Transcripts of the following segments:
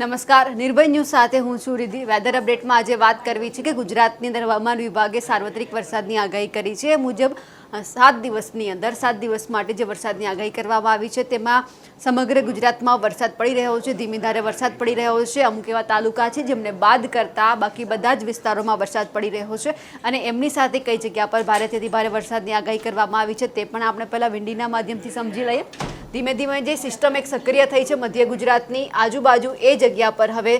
નમસ્કાર. નિર્ભય ન્યૂઝ સાથે હું છું રિધિ વેધર અપડેટમાં આજે વાત કરવી છે કે ગુજરાતની અંદર હવામાન વિભાગે સાર્વત્રિક વરસાદની આગાહી કરી છે. મુજબ સાત દિવસની અંદર, સાત દિવસ માટે જે વરસાદની આગાહી કરવામાં આવી છે, તેમાં સમગ્ર ગુજરાતમાં વરસાદ પડી રહ્યો છે. ધીમી ધારે વરસાદ પડી રહ્યો છે. અમુક એવા તાલુકા છે જેમને બાદ કરતા બાકી બધા જ વિસ્તારોમાં વરસાદ પડી રહ્યો છે અને એમની સાથે કઈ જગ્યા પર ભારેથી ભારે વરસાદની આગાહી કરવામાં આવી છે તે પણ આપણે પહેલાં વિંડીના માધ્યમથી સમજી લઈએ. ધીમે ધીમે જે સિસ્ટમ એક સક્રિય થઈ છે મધ્ય ગુજરાતની, આજુબાજુ એ જગ્યા પર હવે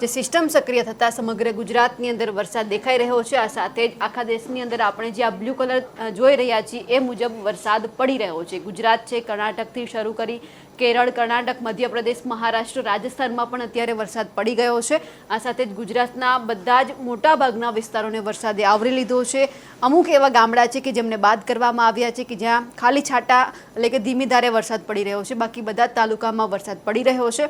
જે સિસ્ટમ સક્રિય થતાં સમગ્ર ગુજરાતની અંદર વરસાદ દેખાઈ રહ્યો છે. આ સાથે જ આખા દેશની અંદર આપણે જે આ બ્લુ કલર જોઈ રહ્યા છીએ એ મુજબ વરસાદ પડી રહ્યો છે. ગુજરાત છે, કર્ણાટકથી શરૂ કરી કેરળ, કર્ણાટક, મધ્યપ્રદેશ, મહારાષ્ટ્ર, રાજસ્થાનમાં પણ અત્યારે વરસાદ પડી ગયો છે. આ સાથે જ ગુજરાતના બધા જ મોટાભાગના વિસ્તારોને વરસાદે આવરી લીધો છે. અમુક એવા ગામડા છે કે જેમને બાદ કરવામાં આવ્યા છે કે જ્યાં ખાલી છાંટા એટલે કે ધીમી ધારે વરસાદ પડી રહ્યો છે. બાકી બધા તાલુકામાં વરસાદ પડી રહ્યો છે.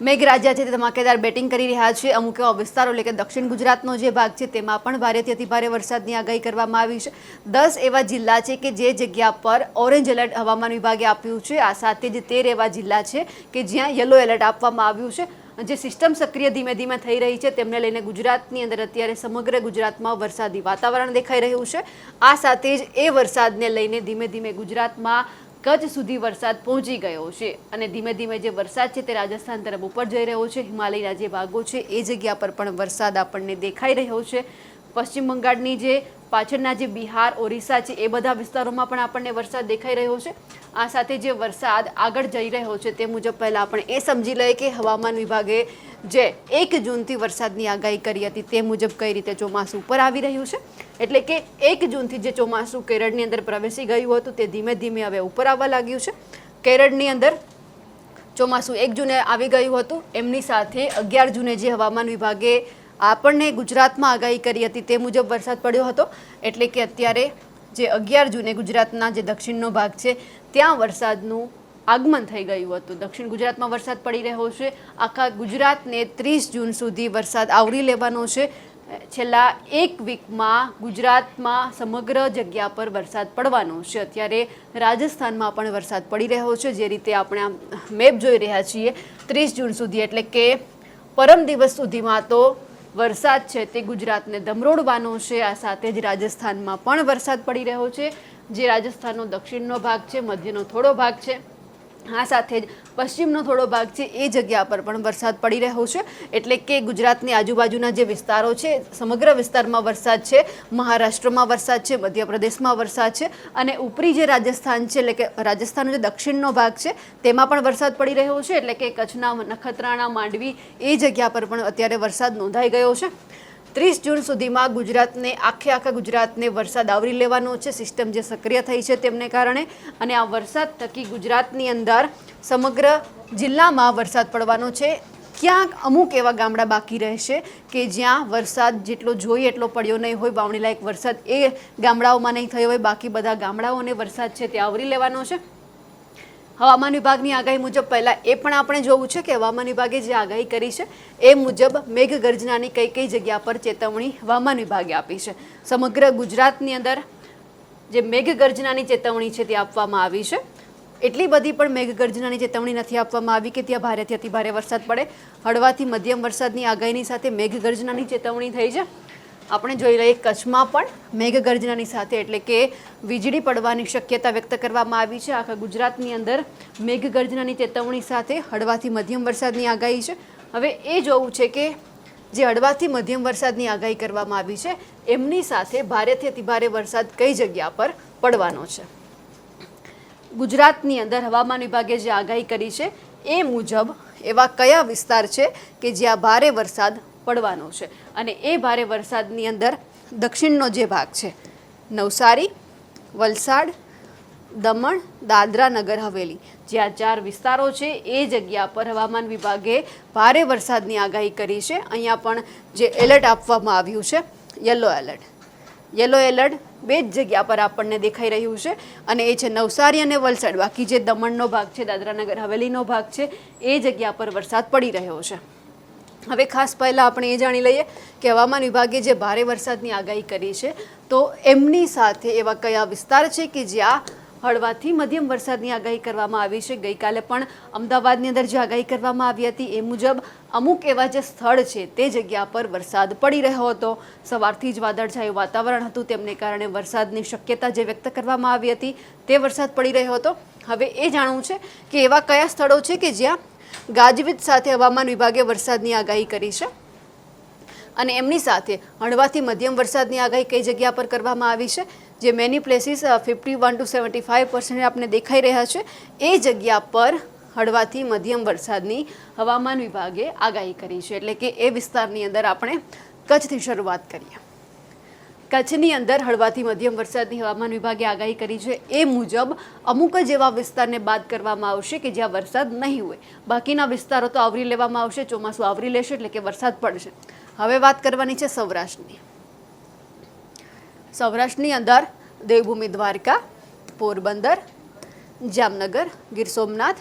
મેઘરાજા છે તે ધમાકેદાર બેટિંગ કરી રહ્યા છે. અમુક એવા વિસ્તારો, એટલે કે દક્ષિણ ગુજરાતનો જે ભાગ છે, તેમાં પણ ભારેથી અતિભારે વરસાદની આગાહી કરવામાં આવી છે. દસ એવા જિલ્લા છે કે જે જગ્યા પર ઓરેન્જ એલર્ટ હવામાન વિભાગે આપ્યું છે. આ સાથે જ તેર એવા જિલ્લા છે કે જ્યાં યલો એલર્ટ આપવામાં આવ્યું છે. જે સિસ્ટમ સક્રિય ધીમે ધીમે થઈ રહી છે, તેમને લઈને ગુજરાતની અંદર અત્યારે સમગ્ર ગુજરાતમાં વરસાદી વાતાવરણ દેખાઈ રહ્યું છે. આ સાથે જ એ વરસાદને લઈને ધીમે ધીમે ગુજરાતમાં કચ્છ સુધી વરસાદ પહોંચી ગયો છે અને ધીમે ધીમે જે વરસાદ છે તે રાજસ્થાન તરફ ઉપર જઈ રહ્યો છે, હિમાલયના જે ભાગો છે, એ જગ્યા પર પણ વરસાદ આપણને દેખાઈ રહ્યો છે. પશ્ચિમ બંગાળની જે પાછળના જે બિહાર, ઓરિસ્સા છે, એ બધા વિસ્તારોમાં પણ આપણને વરસાદ દેખાઈ રહ્યો છે. આ સાથે જે વરસાદ આગળ જઈ રહ્યો છે તે મુજબ પહેલાં આપણે એ સમજી લઈએ કે હવામાન વિભાગે જે એક જૂનથી વરસાદની આગાહી કરી હતી તે મુજબ કઈ રીતે ચોમાસું ઉપર આવી રહ્યું છે. એટલે કે એક જૂનથી જે ચોમાસું કેરળની અંદર પ્રવેશી ગયું હતું તે ધીમે ધીમે હવે ઉપર આવવા લાગ્યું છે. કેરળની અંદર ચોમાસું એક જૂને આવી ગયું હતું. એમની સાથે અગિયાર જૂને જે હવામાન વિભાગે આપણને ગુજરાતમાં આગાહી કરી હતી તે મુજબ વરસાદ પડ્યો હતો. એટલે કે અત્યારે જે અગિયાર જૂને ગુજરાતના જે દક્ષિણનો ભાગ છે, ત્યાં વરસાદનું આગમન થઈ ગયું હતું. દક્ષિણ ગુજરાતમાં વરસાદ પડી રહ્યો છે. આખા ગુજરાતને ત્રીસ જૂન સુધી વરસાદ આવરી લેવાનો છે. છેલ્લા એક વીકમાં ગુજરાતમાં સમગ્ર જગ્યા પર વરસાદ પડવાનો છે. અત્યારે રાજસ્થાનમાં પણ વરસાદ પડી રહ્યો છે, જે રીતે આપણે આમ મેપ જોઈ રહ્યા છીએ. ત્રીસ જૂન સુધી એટલે કે પરમ દિવસ સુધીમાં તો વરસાદ છે તે ગુજરાતને ધમરોડવાનો છે. આ સાથે જ રાજસ્થાનમાં પણ વરસાદ પડી રહ્યો છે. જે રાજસ્થાનનો દક્ષિણનો ભાગ છે, મધ્યનો થોડો ભાગ છે. આ સાથે જ પશ્ચિમનો થોડો ભાગ છે એ જગ્યા પર પણ વરસાદ પડી રહ્યો છે. એટલે કે ગુજરાતની આજુબાજુના જે વિસ્તારો છે, સમગ્ર વિસ્તારમાં વરસાદ છે. મહારાષ્ટ્રમાં વરસાદ છે, મધ્યપ્રદેશમાં વરસાદ છે અને ઉપરી જે રાજસ્થાન છે, એટલે કે રાજસ્થાનનો જે દક્ષિણનો ભાગ છે, તેમાં પણ વરસાદ પડી રહ્યો છે. એટલે કે કચ્છના નખત્રાણા, માંડવી એ જગ્યા પર પણ અત્યારે વરસાદ નોંધાઈ ગયો છે. ત્રીસ જૂન સુધીમાં ગુજરાતને, આખે આખા ગુજરાતને વરસાદ આવરી લેવાનો છે. સિસ્ટમ જે સક્રિય થઈ છે તેમને કારણે અને આ વરસાદ થકી ગુજરાતની અંદર સમગ્ર જિલ્લામાં વરસાદ પડવાનો છે. ક્યાંક અમુક એવા ગામડા બાકી રહેશે કે જ્યાં વરસાદ જેટલો જોઈએ એટલો પડ્યો નહીં હોય. વાવણી લાયક વરસાદ એ ગામડાઓમાં નહીં થયો હોય. બાકી બધા ગામડાઓને વરસાદ છે તે આવરી લેવાનો છે. હવામાન વિભાગની આગાહી મુજબ પહેલાં એ પણ આપણે જોવું છે કે હવામાન વિભાગે જે આગાહી કરી છે, એ મુજબ મેઘગર્જનાની કઈ કઈ જગ્યા પર ચેતવણી હવામાન વિભાગે આપી છે. સમગ્ર ગુજરાતની અંદર જે મેઘગર્જનાની ચેતવણી છે તે આપવામાં આવી છે. એટલી બધી પણ મેઘગર્જનાની ચેતવણી નથી આપવામાં આવી કે ત્યાં ભારેથી અતિભારે વરસાદ પડે. હળવાથી મધ્યમ વરસાદની આગાહીની સાથે મેઘગર્જનાની ચેતવણી થઈ છે. આપણે જોઈ લઈએ કચ્છમાં પણ મેઘગર્જનાની સાથે એટલે કે વીજળી પડવાની શક્યતા વ્યક્ત કરવામાં આવી છે. આખા ગુજરાતની અંદર મેઘગર્જનાની ચેતવણી સાથે હળવાથી મધ્યમ વરસાદની આગાહી છે. હવે એ જોવું છે કે જે હળવાથી મધ્યમ વરસાદની આગાહી કરવામાં આવી છે, એમની સાથે ભારેથી અતિભારે વરસાદ કઈ જગ્યા પર પડવાનો છે? ગુજરાતની અંદર હવામાન વિભાગે જે આગાહી કરી છે, એ મુજબ એવા કયા વિસ્તાર છે કે જ્યાં ભારે વરસાદ પડવાનો છે. અને એ ભારે વરસાદની અંદર દક્ષિણનો જે ભાગ છે, નવસારી, વલસાડ, દમણ, દાદરા નગર, હવેલી, જે આ ચાર વિસ્તારો છે, એ જગ્યા પર હવામાન વિભાગે ભારે વરસાદની આગાહી કરી છે. અહીંયા પણ જે એલર્ટ આપવામાં આવ્યું છે, યલો એલર્ટ. યલો એલર્ટ બે જ જગ્યા પર આપણને દેખાઈ રહ્યું છે અને એ છે નવસારી અને વલસાડ. બાકી જે દમણનો ભાગ છે દાદરાનગર હવેલીનો ભાગ છે, એ જગ્યા પર વરસાદ પડી રહ્યો છે. હવે ખાસ પહેલાં આપણે એ જાણી લઈએ કે હવામાન વિભાગે જે ભારે વરસાદની આગાહી કરી છે, તો એમની સાથે એવા કયા વિસ્તાર છે કે જ્યાં હળવાથી મધ્યમ વરસાદની આગાહી કરવામાં આવી છે? ગઈકાલે પણ અમદાવાદની અંદર જે આગાહી કરવામાં આવી હતી, એ મુજબ અમુક એવા જે સ્થળ છે, તે જગ્યા પર વરસાદ પડી રહ્યો હતો. સવારથી જ વાદળછાયું વાતાવરણ હતું, તેમને કારણે વરસાદની શક્યતા જે વ્યક્ત કરવામાં આવી હતી, તે વરસાદ પડી રહ્યો હતો. હવે એ જાણવું છે કે એવા કયા સ્થળો છે કે જ્યાં ગાજવીજ સાથે હવામાન વિભાગે વરસાદની આગાહી કરી છે. અને એમની સાથે હળવાથી મધ્યમ વરસાદની આગાહી કઈ જગ્યા પર કરવામાં આવી છે? જે many places fifty one two seventy five percent આપણે દેખાઈ રહ્યા છે. એ જગ્યા પર હળવાથી મધ્યમ વરસાદની હવામાન વિભાગે આગાહી કરી છે. એટલે કે એ વિસ્તારની અંદર આપણે કચ્છથી શરૂઆત કરીએ. કચ્છની અંદર હળવાથી મધ્યમ વરસાદની હવામાન વિભાગે આગાહી કરી છે. એ મુજબ અમુક જ એવા વિસ્તારને બાદ કરવામાં આવશે કે જ્યાં વરસાદ નહીં હોય. બાકીના વિસ્તારો તો આવરી લેવામાં આવશે, ચોમાસું આવરી લેશે એટલે કે વરસાદ પડશે. હવે વાત કરવાની છે સૌરાષ્ટ્રની. સૌરાષ્ટ્રની અંદર દેવભૂમિ દ્વારકા, પોરબંદર, જામનગર, ગીર સોમનાથ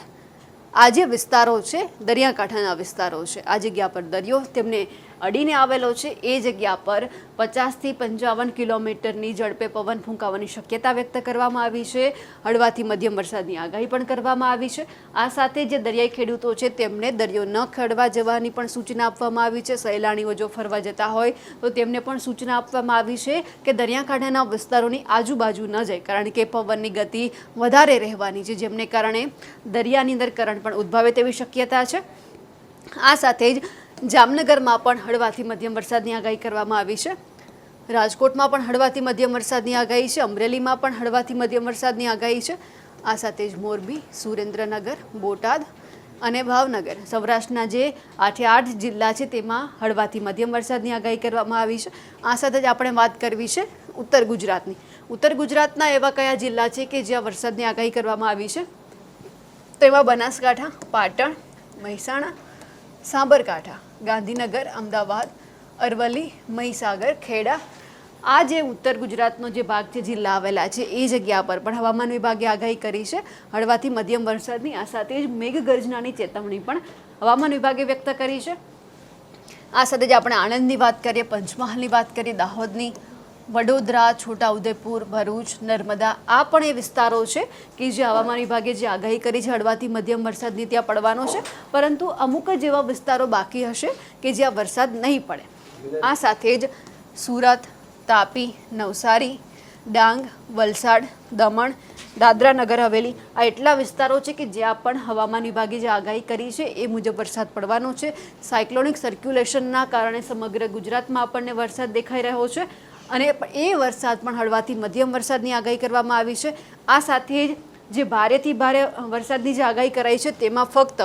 આ જે વિસ્તારો છે, દરિયાકાંઠાના વિસ્તારો છે, આ જગ્યા પર દરિયો, તેમને અડીને આવેલો છે. એ જગ્યા પર પચાસથી પંચાવન કિલોમીટરની ઝડપે પવન ફૂંકાવાની શક્યતા વ્યક્ત કરવામાં આવી છે. હળવાથી મધ્યમ વરસાદની આગાહી પણ કરવામાં આવી છે. આ સાથે જે દરિયાઈ ખેડૂતો છે, તેમને દરિયો ન ખેડવા જવાની પણ સૂચના આપવામાં આવી છે. સહેલાણીઓ જો ફરવા જતા હોય, તો તેમને પણ સૂચના આપવામાં આવી છે કે દરિયાકાંઠાના વિસ્તારોની આજુબાજુ ન જાય, કારણ કે પવનની ગતિ વધારે રહેવાની છે, જેમને કારણે દરિયાની અંદર કરંટ પણ ઉદ્ભવે તેવી શક્યતા છે. આ સાથે જ જામનગરમાં પણ હળવાથી મધ્યમ વરસાદની આગાહી કરવામાં આવી છે. રાજકોટમાં પણ હળવાથી મધ્યમ વરસાદની આગાહી છે. અમરેલીમાં પણ હળવાથી મધ્યમ વરસાદની આગાહી છે. આ સાથે જ મોરબી, સુરેન્દ્રનગર, બોટાદ અને ભાવનગર, સૌરાષ્ટ્રના જે આઠે આઠ જિલ્લા છે તેમાં હળવાથી મધ્યમ વરસાદની આગાહી કરવામાં આવી છે. આ સાથે જ આપણે વાત કરવી છે ઉત્તર ગુજરાતની. ઉત્તર ગુજરાતના એવા કયા જિલ્લા છે કે જ્યાં વરસાદની આગાહી કરવામાં આવી છે? તેમાં બનાસકાંઠા, પાટણ, મહેસાણા સાબરકાંઠા, ગાંધીનગર, અમદાવાદ, અરવલ્લી, મહીસાગર, ખેડા. આ જે ઉત્તર ગુજરાતનો જે ભાગ છે, જિલ્લા આવેલા છે, એ જગ્યા પર પણ હવામાન વિભાગે આગાહી કરી છે. હળવાથી મધ્યમ વરસાદની આ સાથે જ મેઘગર્જનાની ચેતવણી પણ હવામાન વિભાગે વ્યક્ત કરી છે. આ સાથે જ આપણે આણંદની વાત કરીએ, પંચમહાલની વાત કરીએ, દાહોદની. વડોદરા, છોટાઉદેપુર, ભરૂચ, નર્મદા આ પણ એ વિસ્તારો છે કે જે હવામાન વિભાગે જે આગાહી કરી છે, હળવાથી મધ્યમ વરસાદની ત્યાં પડવાનો છે. પરંતુ અમુક જ એવા વિસ્તારો બાકી હશે કે જ્યાં વરસાદ નહીં પડે. આ સાથે જ સુરત, તાપી, નવસારી, ડાંગ, વલસાડ, દમણ, દાદરા નગર, હવેલી આ એટલા વિસ્તારો છે કે જ્યાં પણ હવામાન વિભાગે જે આગાહી કરી છે એ મુજબ વરસાદ પડવાનો છે. સાયક્લોનિક સર્ક્યુલેશનના કારણે સમગ્ર ગુજરાતમાં આપણને વરસાદ દેખાઈ રહ્યો છે. અને એ વરસાદ પણ હળવાથી મધ્યમ વરસાદની આગાહી કરવામાં આવી છે. આ સાથે જ ભારેથી ભારે વરસાદની જે આગાહી કરાઈ છે, તેમાં ફક્ત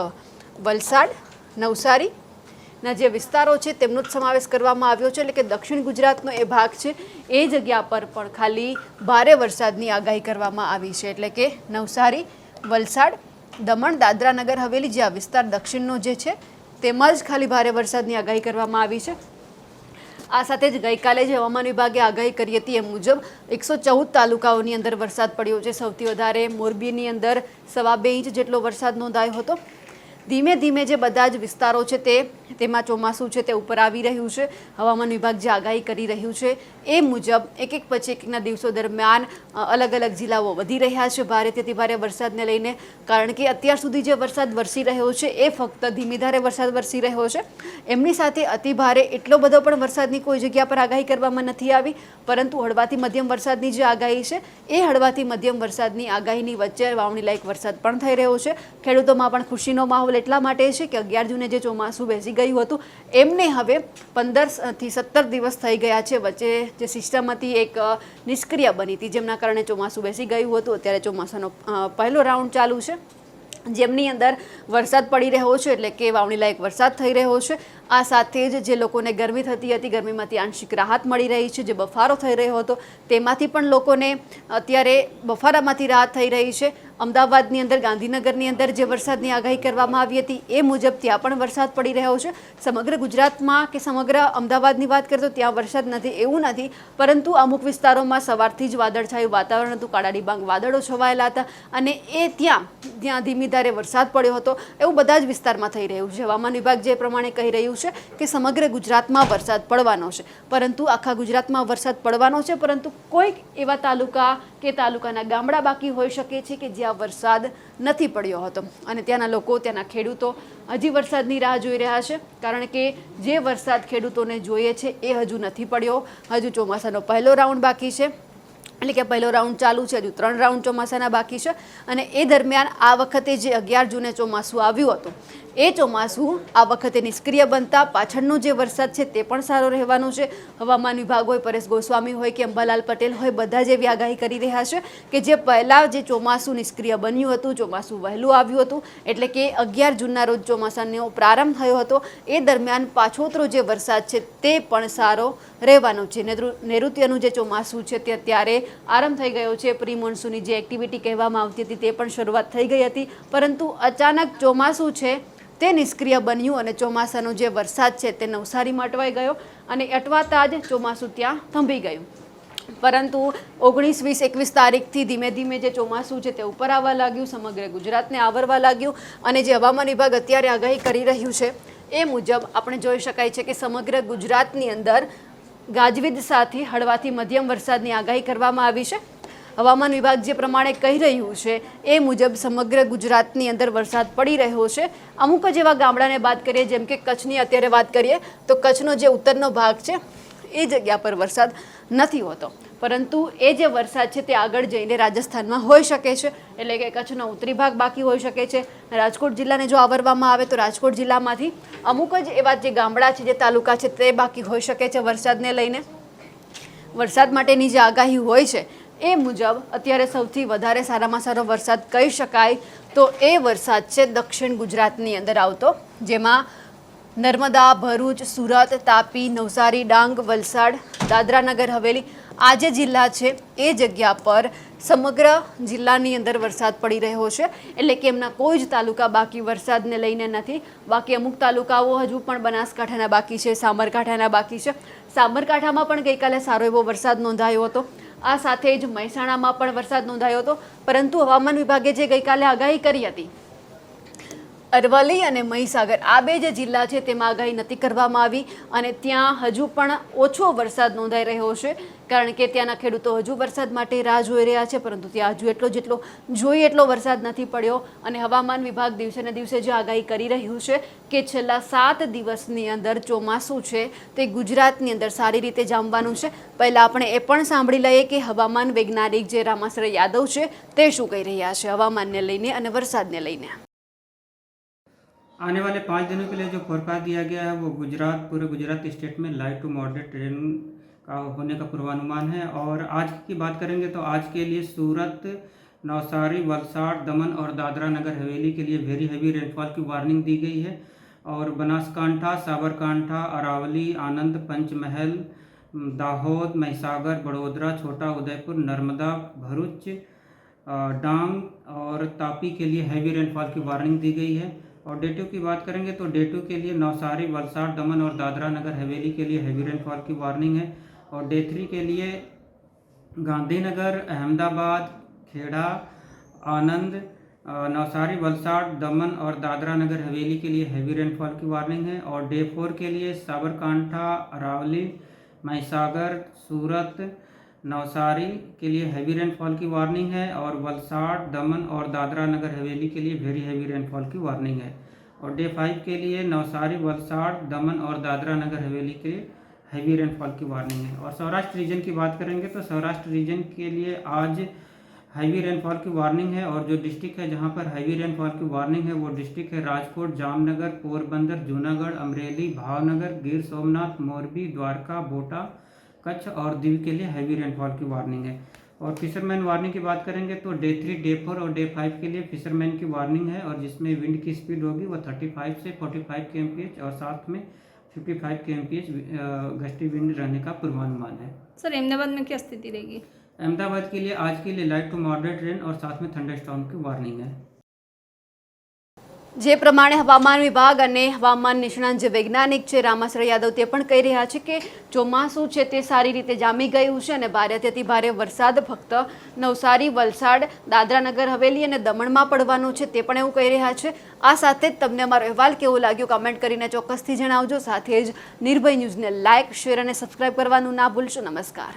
વલસાડ નવસારીના જે વિસ્તારો છે, તેમનો જ સમાવેશ કરવામાં આવ્યો છે. એટલે કે દક્ષિણ ગુજરાતનો એ ભાગ છે, એ જગ્યા પર પણ ખાલી ભારે વરસાદની આગાહી કરવામાં આવી છે. એટલે કે નવસારી, વલસાડ, દમણ, દાદરા નગર, હવેલી જે આ વિસ્તાર દક્ષિણનો જે છે, તેમાં જ ખાલી ભારે વરસાદની આગાહી કરવામાં આવી છે. આ સાથે જ ગઈકાલે જે હવામાન વિભાગે આગાહી કરી હતી એ મુજબ એકસો ચૌદ તાલુકાઓની અંદર વરસાદ પડ્યો છે. સૌથી વધારે મોરબીની અંદર સવા બે ઇંચ જેટલો વરસાદ નોંધાયો હતો. ધીમે ધીમે જે બધા જ વિસ્તારો છે તે તેમાં ચોમાસું છે તે ઉપર આવી રહ્યું છે. હવામાન વિભાગ જે આગાહી કરી રહ્યું છે એ મુજબ એક એક પછી એકના દિવસો દરમિયાન અલગ અલગ જિલ્લાઓ વધી રહ્યા છે. ભારે તેથી ભારે વરસાદને લઈને કારણ કે અત્યાર સુધી જે વરસાદ વરસી રહ્યો છે એ ફક્ત ધીમી ધારે વરસાદ વરસી રહ્યો છે. એમની સાથે અતિ ભારે એટલો બધો પણ વરસાદની કોઈ જગ્યા પર આગાહી કરવામાં નથી આવી, પરંતુ હળવાથી મધ્યમ વરસાદની જે આગાહી છે એ હળવાથી મધ્યમ વરસાદની આગાહીની વચ્ચે વાવણી લાયક વરસાદ પણ થઈ રહ્યો છે. ખેડૂતોમાં પણ ખુશીનો માહોલ એટલા માટે છે કે અગિયાર જૂને જે ચોમાસું બેસી ગયું હતું. એમને હવે પંદરથી સત્તર દિવસ થઈ ગયા છે. વચ્ચે જે સિસ્ટમ હતી એક નિષ્ક્રિય બની હતી, જેમના કારણે ચોમાસું બેસી ગયું હતું. અત્યારે ચોમાસાનો પહેલો રાઉન્ડ ચાલુ છે. જેમની અંદર વરસાદ પડી રહ્યો છે, એટલે કે વાવણી લાયક વરસાદ થઈ રહ્યો છે. આ સાથે જ જે લોકોને ગરમી થતી હતી, ગરમીમાંથી આંશિક રાહત મળી રહી છે, જે બફારો થઈ રહ્યો હતો, તેમાંથી પણ લોકોને અત્યારે બફારામાંથી રાહત થઈ રહી છે. અમદાવાદની અંદર, ગાંધીનગરની અંદર જે વરસાદની આગાહી કરવામાં આવી હતી, એ મુજબ ત્યાં પણ વરસાદ પડી રહ્યો છે. સમગ્ર ગુજરાતમાં કે સમગ્ર અમદાવાદની વાત કરીએ તો ત્યાં વરસાદ નથી, એવું નથી. પરંતુ અમુક વિસ્તારોમાં સવારથી જ વાદળછાયું વાતાવરણ હતું કાળા ડિબાંગ વાદળો છવાયેલા હતા અને એ ત્યાં ત્યાં ધીમી ધારે વરસાદ પડ્યો હતો. એવું બધા જ વિસ્તારમાં થઈ રહ્યું છે. હવામાન વિભાગ જે પ્રમાણે કહી રહ્યું છે છે કે સમગ્ર ગુજરાતમાં વરસાદ પડવાનો છે. પરંતુ આખા ગુજરાતમાં વરસાદ પડવાનો છે, પરંતુ કોઈક એવા તાલુકા કે તાલુકાના ગામડા બાકી હોઈ શકે છે કે જ્યાં વરસાદ નથી પડ્યો હતો. અને ત્યાંના લોકો, ત્યાંના ખેડૂતો હજી વરસાદની રાહ જોઈ રહ્યા છે. કારણ કે જે વરસાદ ખેડૂતોને જોઈએ છે એ હજુ નથી પડ્યો. હજુ ચોમાસાનો પહેલો રાઉન્ડ બાકી છે. એટલે કે પહેલો રાઉન્ડ ચાલુ છે, હજુ ત્રણ રાઉન્ડ ચોમાસાના બાકી છે. અને એ દરમિયાન આ વખતે જે અગિયાર જૂને ચોમાસું આવ્યું હતું એ ચોમાસું આ વખતે નિષ્ક્રિય બનતા પાછળનો જે વરસાદ છે તે પણ સારો રહેવાનો છે. હવામાન વિભાગ હોય, પરેશ ગોસ્વામી હોય કે અંબાલાલ પટેલ હોય, બધા જ આગાહી કરી રહ્યા છે કે જે પહેલાં જે ચોમાસું નિષ્ક્રિય બન્યું હતું, ચોમાસું વહેલું આવ્યું હતું, એટલે કે અગિયાર જૂનના રોજ ચોમાસાનો પ્રારંભ થયો હતો, એ દરમિયાન પાછોતરો જે વરસાદ છે તે પણ સારો રહેવાનો છે. નૈઋત્યનું જે ચોમાસું છે તે અત્યારે આરંભ થઈ ગયો છે. પ્રી મોન્સૂનની જે એક્ટિવિટી કહેવામાં આવતી હતી તે પણ શરૂઆત થઈ ગઈ હતી. પરંતુ અચાનક ચોમાસું છે તે નિષ્ક્રિય બન્યું અને ચોમાસાનો જે વરસાદ છે તે નવસારીમાં અટવાઈ ગયો અને અટવાતા જ ચોમાસું ત્યાં થંભી ગયું. પરંતુ ઓગણીસ વીસ એકવીસ તારીખથી ધીમે ધીમે જે ચોમાસું છે તે ઉપર આવવા લાગ્યું, સમગ્ર ગુજરાતને આવરવા લાગ્યું અને જે હવામાન વિભાગ અત્યારે આગાહી કરી રહ્યું છે એ મુજબ આપણે જોઈ શકાય છે કે સમગ્ર ગુજરાતની અંદર ગાજવીજ સાથે હળવાથી મધ્યમ વરસાદની આગાહી કરવામાં આવી છે. હવામાન વિભાગ જે પ્રમાણે કહી રહ્યું છે, એ મુજબ સમગ્ર ગુજરાતની અંદર વરસાદ પડી રહ્યો છે. અમુક જ એવા ગામડાને વાત કરીએ, જેમ કે કચ્છની અત્યારે વાત કરીએ, તો કચ્છનો જે ઉત્તરનો ભાગ છે, એ જગ્યા પર વરસાદ નથી હોતો. પરંતુ એ જે વરસાદ છે, તે આગળ જઈને રાજસ્થાનમાં હોઈ શકે છે. એટલે કે કચ્છનો ઉત્તરી ભાગ બાકી હોઈ શકે છે. રાજકોટ જિલ્લાને જો આવરવામાં આવે, તો રાજકોટ જિલ્લામાંથી અમુક જ એવા જે ગામડા છે, જે તાલુકા છે, તે બાકી હોઈ શકે છે વરસાદને લઈને. વરસાદ માટેની જે આગાહી હોય છે એ મુજબ અત્યારે સૌથી વધારે સારામાં સારો વરસાદ કહી શકાય તો એ વરસાદ છે દક્ષિણ ગુજરાતની અંદર આવતો, જેમાં નર્મદા, ભરૂચ, સુરત, તાપી, નવસારી, ડાંગ, વલસાડ, દાદરાનગર, હવેલી આ જે જિલ્લા છે એ જગ્યા પર સમગ્ર જિલ્લાની અંદર વરસાદ પડી રહ્યો છે. એટલે કે એમના કોઈ જ તાલુકા બાકી વરસાદને લઈને નથી. બાકી અમુક તાલુકાઓ હજુ પણ બનાસકાંઠાના બાકી છે સાબરકાંઠાના બાકી છે. સાબરકાંઠામાં પણ ગઈકાલે સારો એવો વરસાદ નોંધાયો હતો. આ સાથે જ મહેસાણામાં પણ વરસાદ નોંધાયો હતો, પરંતુ હવામાન વિભાગે જે ગઈકાલે આગાહી કરી હતી અરવલ્લી અને મહીસાગર. આ બે જે જિલ્લા છે તેમાં આગાહી નથી કરવામાં આવી અને ત્યાં હજુ પણ ઓછો વરસાદ નોંધાઈ રહ્યો છે. કારણ કે ત્યાંના ખેડૂતો હજુ વરસાદ માટે રાહ જોઈ રહ્યા છે, પરંતુ ત્યાં હજુ એટલો જેટલો જોઈએ એટલો વરસાદ નથી પડ્યો. અને હવામાન વિભાગ દિવસે ને દિવસે જે આગાહી કરી રહ્યું છે કે છેલ્લા સાત દિવસની અંદર ચોમાસું છે તે ગુજરાતની અંદર સારી રીતે જામવાનું છે. પહેલાં આપણે એ પણ સાંભળી લઈએ કે હવામાન વૈજ્ઞાનિક જે રામાશ્રય યાદવ છે તે શું કહી રહ્યા છે હવામાનને લઈને અને વરસાદને લઈને. आने वाले पाँच दिनों के लिए जो फोरकास्ट दिया गया है, वो गुजरात, पूरे गुजरात स्टेट में लाइट टू मॉडरेट रेन का होने का पूर्वानुमान है। और आज की बात करेंगे तो आज के लिए सूरत, नवसारी, वलसाड़, दमन और दादरा नगर हवेली के लिए वेरी हैवी रेनफॉल की वार्निंग दी गई है। और बनासकांठा, साबरकांठा, अरावली, आनंद, पंचमहल, दाहोद, महिसागर, बड़ोदरा, छोटा उदयपुर, नर्मदा, भरूच डांग और तापी के लिए हैवी रेनफॉल की वार्निंग दी गई है। और डे टू की बात करेंगे तो डे टू के लिए नवसारी, वलसाड़, दमन और दादरा नगर हवेली के लिए हैवी रेनफॉल की वार्निंग है। और डे थ्री के लिए गांधीनगर, अहमदाबाद, खेड़ा, आनंद नवसारी, वलसाड़, दमन और दादरा नगर हवेली के लिए हैवी रेनफॉल की वार्निंग है। और डे फोर के लिए साबरकांठा अरावली महिसागर, सूरत नवसारी के लिए हैवी रेनफॉल की वार्निंग है और वलसाड़, दमन और दादरा नगर हवेली के लिए वेरी हैवी रेनफॉल की वार्निंग है। और डे फाइव के लिए नवसारी, वलसाड़, दमन और दादरा नगर हवेली के लिए हैवी रेनफॉल की वार्निंग है। और सौराष्ट्र रीजन की बात करेंगे तो सौराष्ट्र रीजन के लिए आज हैवी रेनफॉल की वार्निंग है और जो डिस्ट्रिक्ट है जहाँ पर हैवी रेनफॉल की वार्निंग है वो डिस्ट्रिक्ट है राजकोट, जामनगर, पोरबंदर, जूनागढ़, अमरेली, भावनगर, गिर सोमनाथ, मोरबी, द्वारका, बोटा कच्छ और दीव के लिए हैवी रेनफॉल की वार्निंग है। और फिशरमैन वार्निंग की बात करेंगे तो डे थ्री डे फोर और डे फाइव के लिए फिशरमैन की वार्निंग है और जिसमें विंड की स्पीड होगी वो थर्टी फाइव से forty five K M P H और साथ में fifty five K M P H gusty wind रहने का पूर्वानुमान है। सर अहमदाबाद में क्या स्थिति रहेगी? अहमदाबाद के लिए आज के लिए लाइट टू मॉडरेट रेन और साथ में थंडर की वार्निंग है। જે પ્રમાણે હવામાન વિભાગ અને હવામાન નિષ્ણાંત જે વૈજ્ઞાનિક છે રામાશ્રય યાદવ તે પણ કહી રહ્યા છે કે ચોમાસું છે તે સારી રીતે જામી ગયું છે અને ભારે તેથી ભારે વરસાદ ફક્ત નવસારી, વલસાડ, દાદરાનગર, હવેલી અને દમણમાં પડવાનો છે તે પણ એવું કહી રહ્યા છે. આ સાથે જ તમને અમારો અહેવાલ કેવો લાગ્યો કમેન્ટ કરીને ચોક્કસથી જણાવજો. સાથે જ નિર્ભય ન્યૂઝને લાઇક શેર અને સબસ્ક્રાઇબ કરવાનું ના ભૂલશો. નમસ્કાર.